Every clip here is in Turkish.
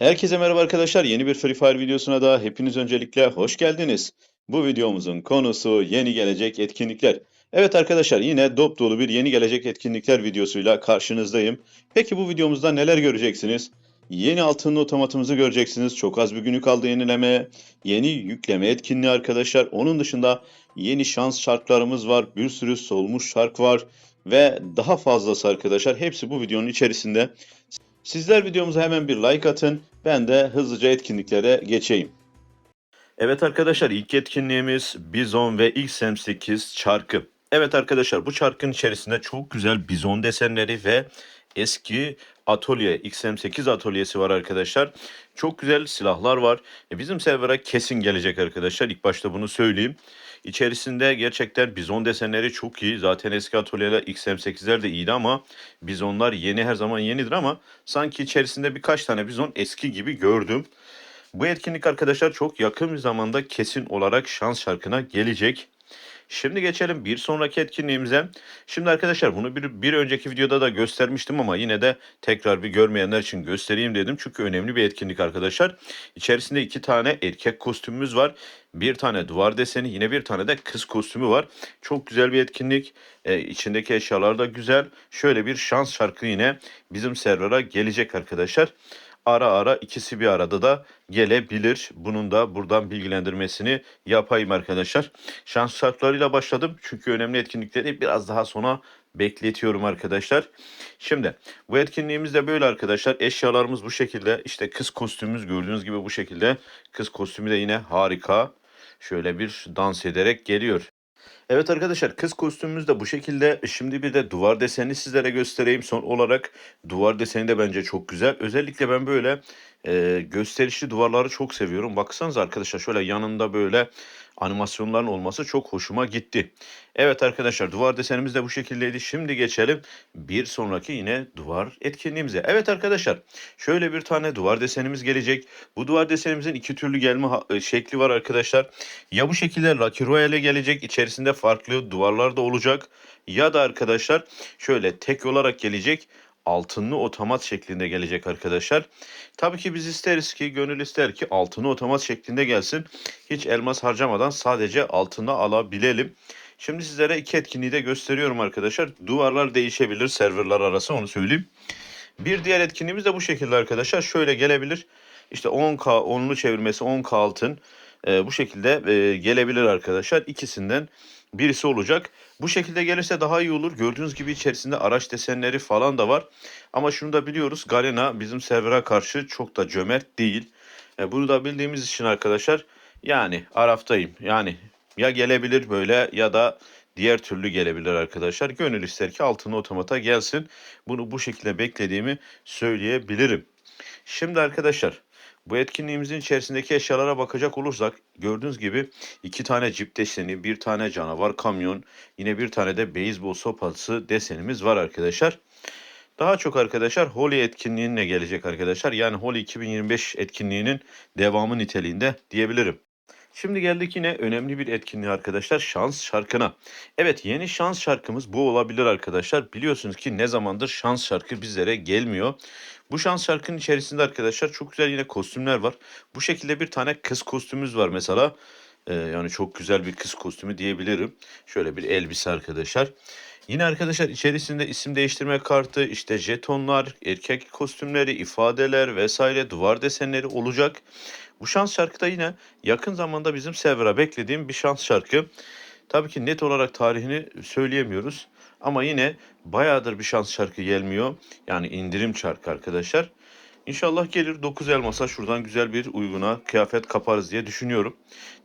Herkese merhaba arkadaşlar. Yeni bir Free Fire videosuna da hepiniz öncelikle hoş geldiniz. Bu videomuzun konusu yeni gelecek etkinlikler. Evet arkadaşlar yine dop dolu bir yeni gelecek etkinlikler videosuyla karşınızdayım. Peki bu videomuzda neler göreceksiniz? Yeni altınlı otomatımızı göreceksiniz. Çok az bir günü kaldı yenilemeye. Yeni yükleme etkinliği arkadaşlar. Onun dışında yeni şans şartlarımız var. Bir sürü solmuş şark var. Ve daha fazlası arkadaşlar. Hepsi bu videonun içerisinde. Sizler videomuza hemen bir like atın. Ben de hızlıca etkinliklere geçeyim. Evet arkadaşlar ilk etkinliğimiz Bizon ve XM8 çarkı. Evet arkadaşlar bu çarkın içerisinde çok güzel bizon desenleri ve eski atölye XM8 atölyesi var arkadaşlar. Çok güzel silahlar var. E, bizim servera kesin gelecek arkadaşlar. İlk başta bunu söyleyeyim. İçerisinde gerçekten bizon desenleri çok iyi. Zaten eski atölyeler XM8'ler de iyiydi ama bizonlar yeni her zaman yenidir ama sanki içerisinde birkaç tane bizon eski gibi gördüm. Bu etkinlik arkadaşlar çok yakın bir zamanda kesin olarak şans şarkına gelecek. Şimdi geçelim bir sonraki etkinliğimize. Şimdi arkadaşlar bunu bir, bir önceki videoda da göstermiştim ama yine de tekrar bir görmeyenler için göstereyim dedim. Çünkü önemli bir etkinlik arkadaşlar. İçerisinde iki tane erkek kostümümüz var. Bir tane duvar deseni yine bir tane de kız kostümü var. Çok güzel bir etkinlik. Ee, içindeki eşyalar da güzel. Şöyle bir şans şarkı yine bizim servera gelecek arkadaşlar ara ara ikisi bir arada da gelebilir. Bunun da buradan bilgilendirmesini yapayım arkadaşlar. Şans şartlarıyla başladım. Çünkü önemli etkinlikleri biraz daha sona bekletiyorum arkadaşlar. Şimdi bu etkinliğimiz de böyle arkadaşlar. Eşyalarımız bu şekilde. İşte kız kostümümüz gördüğünüz gibi bu şekilde. Kız kostümü de yine harika. Şöyle bir dans ederek geliyor. Evet arkadaşlar kız kostümümüz de bu şekilde. Şimdi bir de duvar desenini sizlere göstereyim. Son olarak duvar deseni de bence çok güzel. Özellikle ben böyle e, gösterişli duvarları çok seviyorum. Baksanıza arkadaşlar şöyle yanında böyle animasyonların olması çok hoşuma gitti. Evet arkadaşlar duvar desenimiz de bu şekildeydi. Şimdi geçelim bir sonraki yine duvar etkinliğimize. Evet arkadaşlar şöyle bir tane duvar desenimiz gelecek. Bu duvar desenimizin iki türlü gelme şekli var arkadaşlar. Ya bu şekilde Lucky Royale gelecek içerisinde farklı duvarlar da olacak. Ya da arkadaşlar şöyle tek olarak gelecek altınlı otomat şeklinde gelecek arkadaşlar. Tabii ki biz isteriz ki gönül ister ki altınlı otomat şeklinde gelsin. Hiç elmas harcamadan sadece altını alabilelim. Şimdi sizlere iki etkinliği de gösteriyorum arkadaşlar. Duvarlar değişebilir serverlar arası onu söyleyeyim. Bir diğer etkinliğimiz de bu şekilde arkadaşlar. Şöyle gelebilir. İşte 10K onlu çevirmesi 10K altın e, bu şekilde e, gelebilir arkadaşlar. İkisinden birisi olacak. Bu şekilde gelirse daha iyi olur. Gördüğünüz gibi içerisinde araç desenleri falan da var. Ama şunu da biliyoruz. Galena bizim server'a karşı çok da cömert değil. E, bunu da bildiğimiz için arkadaşlar yani Araf'tayım. Yani ya gelebilir böyle ya da diğer türlü gelebilir arkadaşlar. Gönül ister ki altın otomata gelsin. Bunu bu şekilde beklediğimi söyleyebilirim. Şimdi arkadaşlar bu etkinliğimizin içerisindeki eşyalara bakacak olursak gördüğünüz gibi iki tane cip deseni, bir tane canavar kamyon, yine bir tane de beyzbol sopası desenimiz var arkadaşlar. Daha çok arkadaşlar Holy etkinliğine gelecek arkadaşlar. Yani Holy 2025 etkinliğinin devamı niteliğinde diyebilirim. Şimdi geldik yine önemli bir etkinliğe arkadaşlar şans şarkına. Evet yeni şans şarkımız bu olabilir arkadaşlar. Biliyorsunuz ki ne zamandır şans şarkı bizlere gelmiyor. Bu şans şarkının içerisinde arkadaşlar çok güzel yine kostümler var. Bu şekilde bir tane kız kostümümüz var mesela. Ee, yani çok güzel bir kız kostümü diyebilirim. Şöyle bir elbise arkadaşlar. Yine arkadaşlar içerisinde isim değiştirme kartı, işte jetonlar, erkek kostümleri, ifadeler vesaire duvar desenleri olacak. Bu şans şarkı da yine yakın zamanda bizim server'a beklediğim bir şans şarkı. Tabii ki net olarak tarihini söyleyemiyoruz. Ama yine bayağıdır bir şans şarkı gelmiyor. Yani indirim şarkı arkadaşlar. İnşallah gelir 9 elmasa şuradan güzel bir uyguna kıyafet kaparız diye düşünüyorum.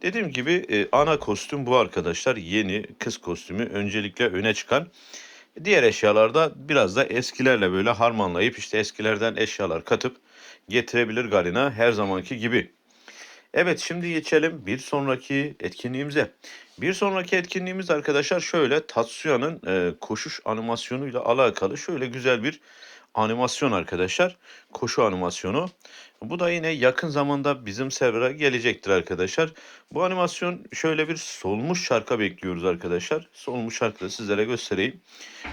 Dediğim gibi e, ana kostüm bu arkadaşlar. Yeni kız kostümü öncelikle öne çıkan. Diğer eşyalarda biraz da eskilerle böyle harmanlayıp işte eskilerden eşyalar katıp getirebilir Galina her zamanki gibi. Evet şimdi geçelim bir sonraki etkinliğimize. Bir sonraki etkinliğimiz arkadaşlar şöyle Tatsuya'nın e, koşuş animasyonuyla alakalı şöyle güzel bir animasyon arkadaşlar. Koşu animasyonu. Bu da yine yakın zamanda bizim server'a gelecektir arkadaşlar. Bu animasyon şöyle bir solmuş şarka bekliyoruz arkadaşlar. Solmuş şarkı da sizlere göstereyim.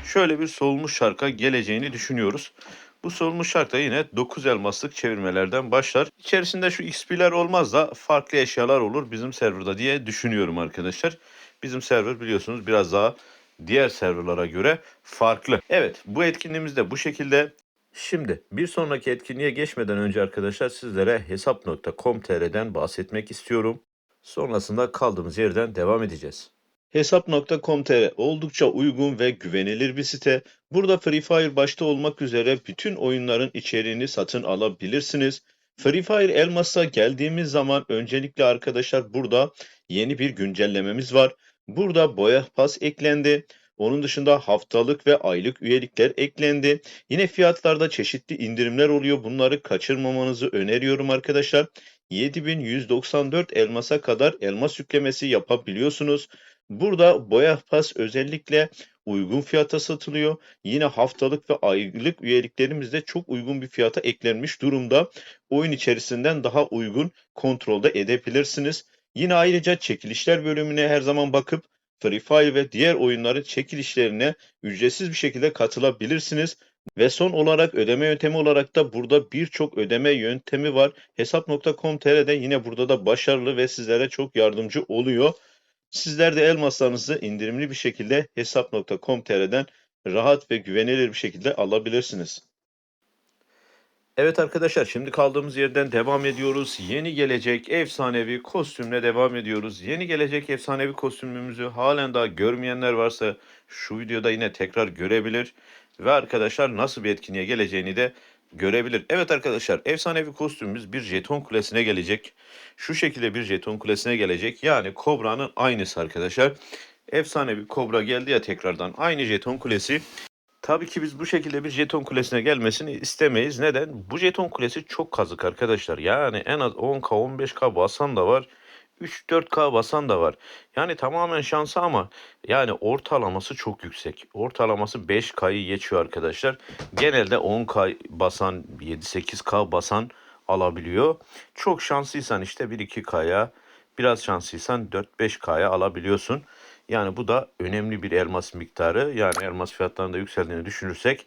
Şöyle bir solmuş şarka geleceğini düşünüyoruz. Bu solmuş şark da yine 9 elmaslık çevirmelerden başlar. İçerisinde şu XP'ler olmaz da farklı eşyalar olur bizim serverda diye düşünüyorum arkadaşlar. Bizim server biliyorsunuz biraz daha diğer serverlara göre farklı. Evet bu etkinliğimiz de bu şekilde. Şimdi bir sonraki etkinliğe geçmeden önce arkadaşlar sizlere hesap.com.tr'den bahsetmek istiyorum. Sonrasında kaldığımız yerden devam edeceğiz. Hesap.com.tr oldukça uygun ve güvenilir bir site. Burada Free Fire başta olmak üzere bütün oyunların içeriğini satın alabilirsiniz. Free Fire Elmas'a geldiğimiz zaman öncelikle arkadaşlar burada yeni bir güncellememiz var. Burada boya pas eklendi. Onun dışında haftalık ve aylık üyelikler eklendi. Yine fiyatlarda çeşitli indirimler oluyor. Bunları kaçırmamanızı öneriyorum arkadaşlar. 7194 elmasa kadar elmas yüklemesi yapabiliyorsunuz. Burada boya pas özellikle uygun fiyata satılıyor. Yine haftalık ve aylık üyeliklerimiz de çok uygun bir fiyata eklenmiş durumda. Oyun içerisinden daha uygun kontrolde edebilirsiniz. Yine ayrıca çekilişler bölümüne her zaman bakıp Free Fire ve diğer oyunların çekilişlerine ücretsiz bir şekilde katılabilirsiniz. Ve son olarak ödeme yöntemi olarak da burada birçok ödeme yöntemi var. Hesap.com.tr'de yine burada da başarılı ve sizlere çok yardımcı oluyor. Sizler de elmaslarınızı indirimli bir şekilde hesap.com.tr'den rahat ve güvenilir bir şekilde alabilirsiniz. Evet arkadaşlar şimdi kaldığımız yerden devam ediyoruz. Yeni gelecek efsanevi kostümle devam ediyoruz. Yeni gelecek efsanevi kostümümüzü halen daha görmeyenler varsa şu videoda yine tekrar görebilir. Ve arkadaşlar nasıl bir etkinliğe geleceğini de görebilir. Evet arkadaşlar efsanevi kostümümüz bir jeton kulesine gelecek. Şu şekilde bir jeton kulesine gelecek. Yani Kobra'nın aynısı arkadaşlar. Efsanevi Kobra geldi ya tekrardan. Aynı jeton kulesi. Tabii ki biz bu şekilde bir jeton kulesine gelmesini istemeyiz. Neden? Bu jeton kulesi çok kazık arkadaşlar. Yani en az 10k 15k basan da var. 3-4k basan da var. Yani tamamen şansı ama yani ortalaması çok yüksek. Ortalaması 5k'yı geçiyor arkadaşlar. Genelde 10k basan 7-8k basan alabiliyor. Çok şanslıysan işte 1-2k'ya biraz şanslıysan 4-5k'ya alabiliyorsun. Yani bu da önemli bir elmas miktarı. Yani elmas fiyatlarında yükseldiğini düşünürsek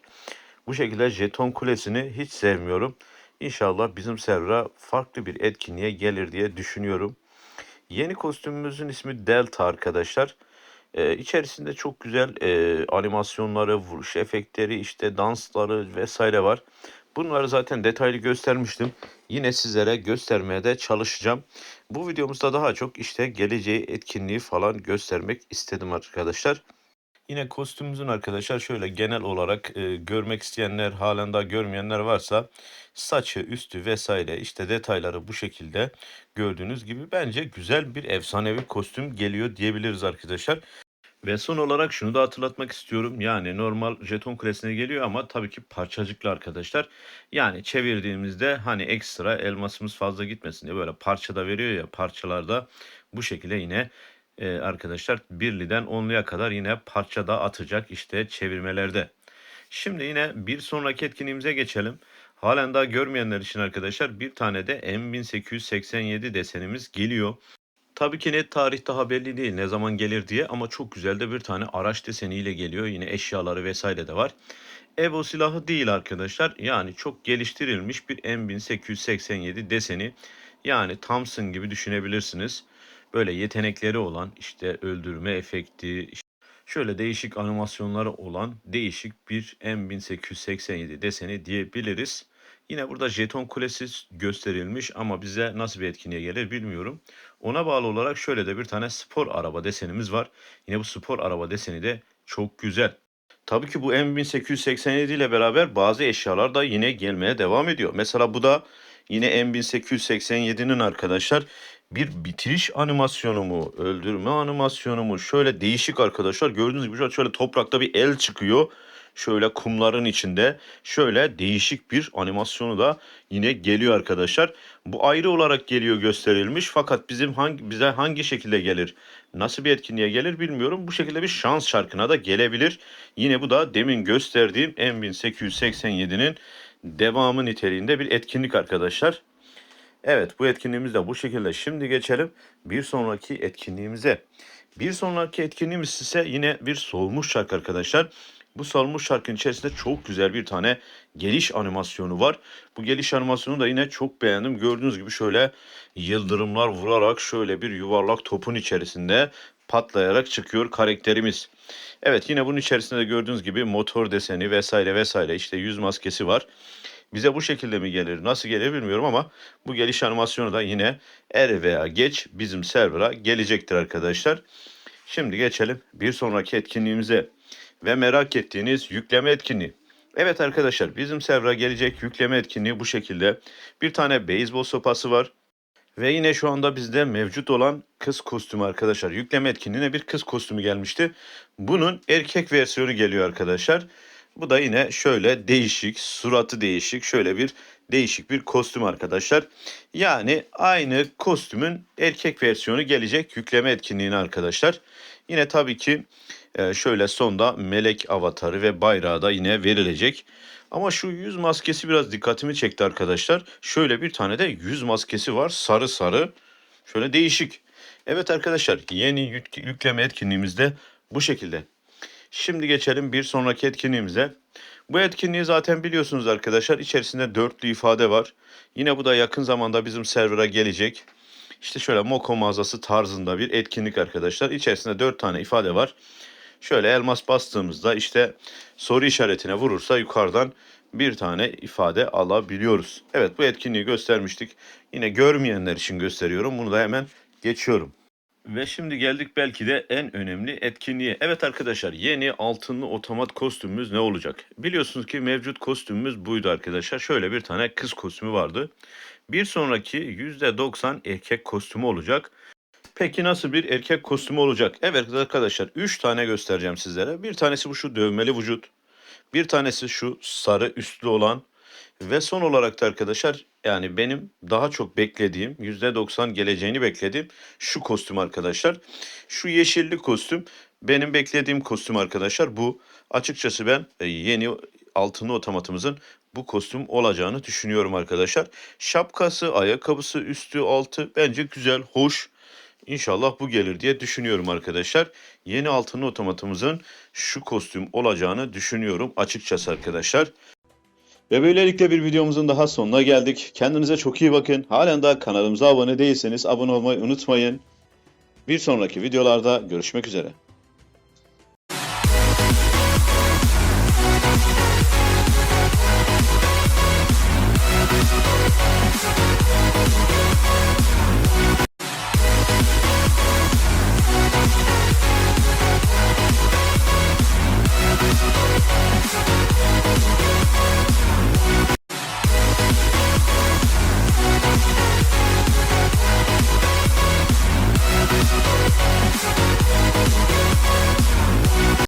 bu şekilde jeton kulesini hiç sevmiyorum. İnşallah bizim server'a farklı bir etkinliğe gelir diye düşünüyorum. Yeni kostümümüzün ismi Delta arkadaşlar. Ee, içerisinde çok güzel e, animasyonları, vuruş efektleri, işte dansları vesaire var. Bunları zaten detaylı göstermiştim. Yine sizlere göstermeye de çalışacağım. Bu videomuzda daha çok işte geleceği etkinliği falan göstermek istedim arkadaşlar. Yine kostümümüzün arkadaşlar şöyle genel olarak e, görmek isteyenler halen daha görmeyenler varsa saçı, üstü vesaire işte detayları bu şekilde gördüğünüz gibi bence güzel bir efsanevi kostüm geliyor diyebiliriz arkadaşlar. Ve son olarak şunu da hatırlatmak istiyorum. Yani normal jeton kulesine geliyor ama tabii ki parçacıklı arkadaşlar. Yani çevirdiğimizde hani ekstra elmasımız fazla gitmesin diye böyle parçada veriyor ya parçalarda bu şekilde yine e, arkadaşlar birliden onluya kadar yine parçada atacak işte çevirmelerde. Şimdi yine bir sonraki etkinliğimize geçelim. Halen daha görmeyenler için arkadaşlar bir tane de M1887 desenimiz geliyor. Tabii ki net tarih daha belli değil ne zaman gelir diye ama çok güzel de bir tane araç deseniyle geliyor. Yine eşyaları vesaire de var. Evo silahı değil arkadaşlar. Yani çok geliştirilmiş bir M1887 deseni. Yani Thompson gibi düşünebilirsiniz. Böyle yetenekleri olan işte öldürme efekti, şöyle değişik animasyonları olan değişik bir M1887 deseni diyebiliriz. Yine burada jeton kulesi gösterilmiş ama bize nasıl bir etkinliğe gelir bilmiyorum. Ona bağlı olarak şöyle de bir tane spor araba desenimiz var. Yine bu spor araba deseni de çok güzel. Tabii ki bu M1887 ile beraber bazı eşyalar da yine gelmeye devam ediyor. Mesela bu da yine M1887'nin arkadaşlar bir bitiriş animasyonu mu, öldürme animasyonu mu? Şöyle değişik arkadaşlar. Gördüğünüz gibi şöyle toprakta bir el çıkıyor şöyle kumların içinde şöyle değişik bir animasyonu da yine geliyor arkadaşlar. Bu ayrı olarak geliyor gösterilmiş fakat bizim hangi bize hangi şekilde gelir? Nasıl bir etkinliğe gelir bilmiyorum. Bu şekilde bir şans şarkına da gelebilir. Yine bu da demin gösterdiğim M1887'nin devamı niteliğinde bir etkinlik arkadaşlar. Evet bu etkinliğimiz de bu şekilde. Şimdi geçelim bir sonraki etkinliğimize. Bir sonraki etkinliğimiz ise yine bir solmuş şarkı arkadaşlar. Bu salmış şarkının içerisinde çok güzel bir tane geliş animasyonu var. Bu geliş animasyonu da yine çok beğendim. Gördüğünüz gibi şöyle yıldırımlar vurarak şöyle bir yuvarlak topun içerisinde patlayarak çıkıyor karakterimiz. Evet yine bunun içerisinde de gördüğünüz gibi motor deseni vesaire vesaire işte yüz maskesi var. Bize bu şekilde mi gelir nasıl gelir bilmiyorum ama bu geliş animasyonu da yine er veya geç bizim server'a gelecektir arkadaşlar. Şimdi geçelim bir sonraki etkinliğimize ve merak ettiğiniz yükleme etkinliği. Evet arkadaşlar bizim server'a gelecek yükleme etkinliği bu şekilde. Bir tane beyzbol sopası var. Ve yine şu anda bizde mevcut olan kız kostümü arkadaşlar. Yükleme etkinliğine bir kız kostümü gelmişti. Bunun erkek versiyonu geliyor arkadaşlar. Bu da yine şöyle değişik, suratı değişik, şöyle bir değişik bir kostüm arkadaşlar. Yani aynı kostümün erkek versiyonu gelecek yükleme etkinliğine arkadaşlar. Yine tabii ki şöyle sonda melek avatarı ve bayrağı da yine verilecek. Ama şu yüz maskesi biraz dikkatimi çekti arkadaşlar. Şöyle bir tane de yüz maskesi var sarı sarı. Şöyle değişik. Evet arkadaşlar yeni yük- yükleme etkinliğimizde bu şekilde. Şimdi geçelim bir sonraki etkinliğimize. Bu etkinliği zaten biliyorsunuz arkadaşlar. İçerisinde dörtlü ifade var. Yine bu da yakın zamanda bizim server'a gelecek. İşte şöyle Moko mağazası tarzında bir etkinlik arkadaşlar. İçerisinde dört tane ifade var. Şöyle elmas bastığımızda işte soru işaretine vurursa yukarıdan bir tane ifade alabiliyoruz. Evet bu etkinliği göstermiştik. Yine görmeyenler için gösteriyorum. Bunu da hemen geçiyorum. Ve şimdi geldik belki de en önemli etkinliğe. Evet arkadaşlar yeni altınlı otomat kostümümüz ne olacak? Biliyorsunuz ki mevcut kostümümüz buydu arkadaşlar. Şöyle bir tane kız kostümü vardı. Bir sonraki %90 erkek kostümü olacak. Peki nasıl bir erkek kostümü olacak? Evet arkadaşlar 3 tane göstereceğim sizlere. Bir tanesi bu şu dövmeli vücut. Bir tanesi şu sarı üstlü olan. Ve son olarak da arkadaşlar yani benim daha çok beklediğim %90 geleceğini beklediğim şu kostüm arkadaşlar. Şu yeşilli kostüm benim beklediğim kostüm arkadaşlar bu. Açıkçası ben e, yeni altınlı otomatımızın bu kostüm olacağını düşünüyorum arkadaşlar. Şapkası, ayakkabısı, üstü, altı bence güzel, hoş. İnşallah bu gelir diye düşünüyorum arkadaşlar. Yeni altınlı otomatımızın şu kostüm olacağını düşünüyorum açıkçası arkadaşlar. Ve böylelikle bir videomuzun daha sonuna geldik. Kendinize çok iyi bakın. Halen daha kanalımıza abone değilseniz abone olmayı unutmayın. Bir sonraki videolarda görüşmek üzere.